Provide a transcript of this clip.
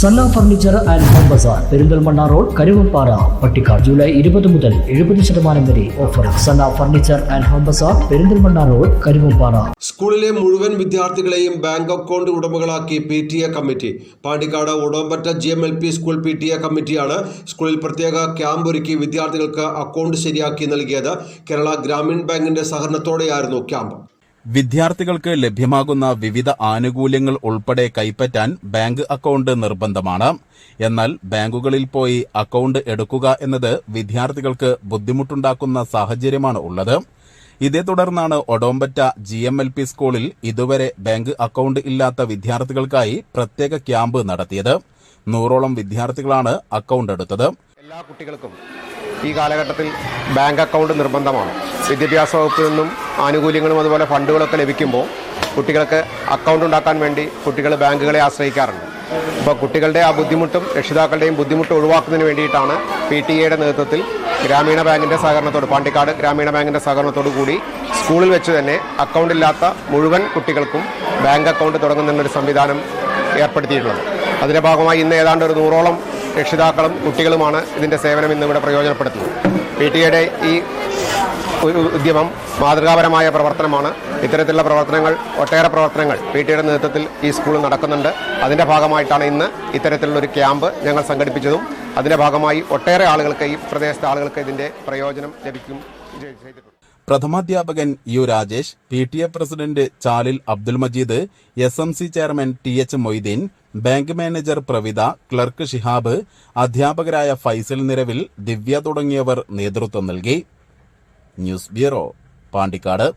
Sanna furniture and home bazaar Perinthalmanna road Karuvappara Pattikkad July ഇരുപത് മുതൽ എഴുപത് ശതമാനം വരെ offer Sanna furniture and home bazaar Perinthalmanna road Karuvappara സ്കൂളിലെ മുഴുവൻ വിദ്യാർത്ഥികളെയും bank account ഉടമകളാക്കി P T A committee. Pandikkad Odompatta G M L P school P T A കമ്മിറ്റിയാണ് സ്കൂളിൽ പ്രത്യേക ക്യാമ്പ് ഒരുക്കി വിദ്യാർത്ഥികൾക്ക് അക്കൗണ്ട് ശരിയാക്കി നൽകിയത്. കേരള ഗ്രാമീൺ ബാങ്കിന്റെ സഹകരണത്തോടെയായിരുന്നു ക്യാമ്പ്. വിദ്യാർത്ഥികൾക്ക് ലഭ്യമാകുന്ന വിവിധ ആനുകൂല്യങ്ങൾ ഉൾപ്പെടെ കൈപ്പറ്റാൻ ബാങ്ക് അക്കൗണ്ട് നിർബന്ധമാണ്. എന്നാൽ ബാങ്കുകളിൽ പോയി അക്കൗണ്ട് എടുക്കുക എന്നത് വിദ്യാർത്ഥികൾക്ക് ബുദ്ധിമുട്ടുണ്ടാക്കുന്ന സാഹചര്യമാണ് ഉള്ളത്. ഇതേ തുടർന്നാണ് Odompatta G M L P സ്കൂളിൽ ഇതുവരെ ബാങ്ക് അക്കൗണ്ട് ഇല്ലാത്ത വിദ്യാർത്ഥികൾക്കായി പ്രത്യേക ക്യാമ്പ് നടത്തിയത്. നൂറോളം വിദ്യാർത്ഥികളാണ് അക്കൗണ്ട് എടുത്തത്. എല്ലാ കുട്ടികൾക്കും ഈ കാലഘട്ടത്തിൽ ബാങ്ക് അക്കൗണ്ട് നിർബന്ധമാണ്. വിദ്യാഭ്യാസ വകുപ്പിൽ നിന്നും ആനുകൂല്യങ്ങളും അതുപോലെ ഫണ്ടുകളൊക്കെ ലഭിക്കുമ്പോൾ കുട്ടികൾക്ക് അക്കൗണ്ട് ഉണ്ടാക്കാൻ വേണ്ടി കുട്ടികൾ ബാങ്കുകളെ ആശ്രയിക്കാറുണ്ട്. അപ്പോൾ കുട്ടികളുടെ ആ ബുദ്ധിമുട്ടും രക്ഷിതാക്കളുടെയും ബുദ്ധിമുട്ട് ഒഴിവാക്കുന്നതിന് വേണ്ടിയിട്ടാണ് പി ടി എയുടെ നേതൃത്വത്തിൽ ഗ്രാമീണ ബാങ്കിന്റെ സഹകരണത്തോട് പാണ്ടിക്കാട് ഗ്രാമീണ ബാങ്കിന്റെ സഹകരണത്തോടു കൂടി സ്കൂളിൽ വെച്ച് തന്നെ അക്കൗണ്ട് ഇല്ലാത്ത മുഴുവൻ കുട്ടികൾക്കും ബാങ്ക് അക്കൗണ്ട് തുടങ്ങുന്നതിനൊരു സംവിധാനം ഏർപ്പെടുത്തിയിട്ടുള്ളത്. അതിന്റെ ഭാഗമായി ഇന്ന് ഏതാണ്ട് ഒരു നൂറോളം രക്ഷിതാക്കളും കുട്ടികളുമാണ് ഇതിന്റെ സേവനം ഇന്ന് ഇവിടെ പ്രയോജനപ്പെടുത്തുന്നത്. പി ടി എയുടെ ഈ ഒരു ഉദ്യമം മാതൃകാപരമായ പ്രവർത്തനമാണ്. ഇത്തരത്തിലുള്ള പ്രവർത്തനങ്ങൾ ഒട്ടേറെ പ്രവർത്തനങ്ങൾ പി ടിയുടെ നേതൃത്വത്തിൽ ഈ സ്കൂൾ നടക്കുന്നുണ്ട്. അതിന്റെ ഭാഗമായിട്ടാണ് ഇന്ന് ഇത്തരത്തിലുള്ള ഒരു ക്യാമ്പ് ഞങ്ങൾ സംഘടിപ്പിച്ചതും. അതിന്റെ ഭാഗമായി ഒട്ടേറെ ആളുകൾക്ക് ഈ പ്രദേശത്തെ ആളുകൾക്ക് ഇതിന്റെ പ്രയോജനം ലഭിക്കും ചെയ്തിട്ടുണ്ട്. പ്രഥമാധ്യാപകൻ U Rajesh P T A president Chalil Abdul Majeed S M C chairman T H Moideen bank manager Pravitha clerk Shihab അധ്യാപകരായ ഫൈസൽ നിരവിൽ ദിവ്യ തുടങ്ങിയവർ നേതൃത്വം നൽകി. News bureau Pandikkad.